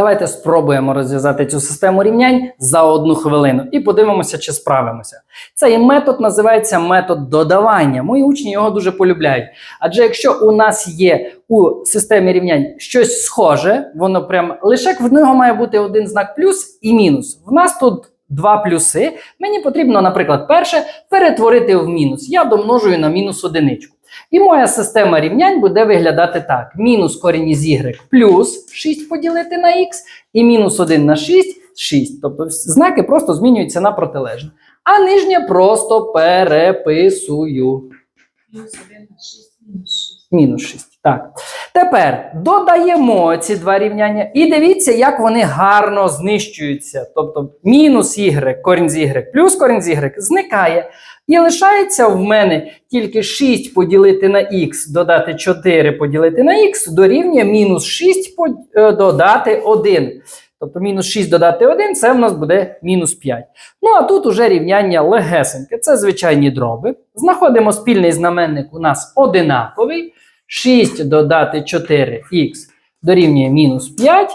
Давайте спробуємо розв'язати цю систему рівнянь за одну хвилину і подивимося, чи справимося. Цей метод називається метод додавання. Мої учні його дуже полюбляють. Адже якщо у нас є у системі рівнянь щось схоже, воно прям лише в нього має бути один знак плюс і мінус. В нас тут два плюси. Мені потрібно, наприклад, перше перетворити в мінус. Я домножую на мінус одиничку. І моя система рівнянь буде виглядати так: мінус корінь із y плюс 6 поділити на х, і мінус 1 на 6 6. Тобто знаки просто змінюються на протилежне. А нижнє просто переписую. Мінус 1 на 6, мінус 6. Мінус 6. Так. Тепер додаємо ці два рівняння і дивіться, як вони гарно знищуються. Тобто мінус y, корінь з y, плюс корінь з y зникає. І лишається в мене тільки 6 поділити на х, додати 4 поділити на х, дорівнює мінус 6 е, додати 1. Тобто мінус 6 додати 1, це в нас буде мінус 5. Ну а тут уже рівняння легесеньке. Це звичайні дроби. Знаходимо спільний знаменник у нас одинаковий. 6 додати 4х дорівнює мінус 5.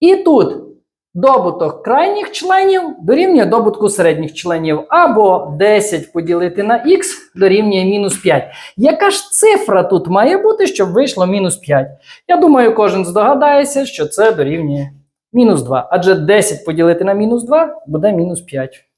І тут добуток крайніх членів дорівнює добутку середніх членів. Або 10 поділити на х дорівнює мінус 5. Яка ж цифра тут має бути, щоб вийшло мінус 5? Я думаю, кожен здогадається, що це дорівнює мінус 2. Адже 10 поділити на мінус 2 буде мінус 5.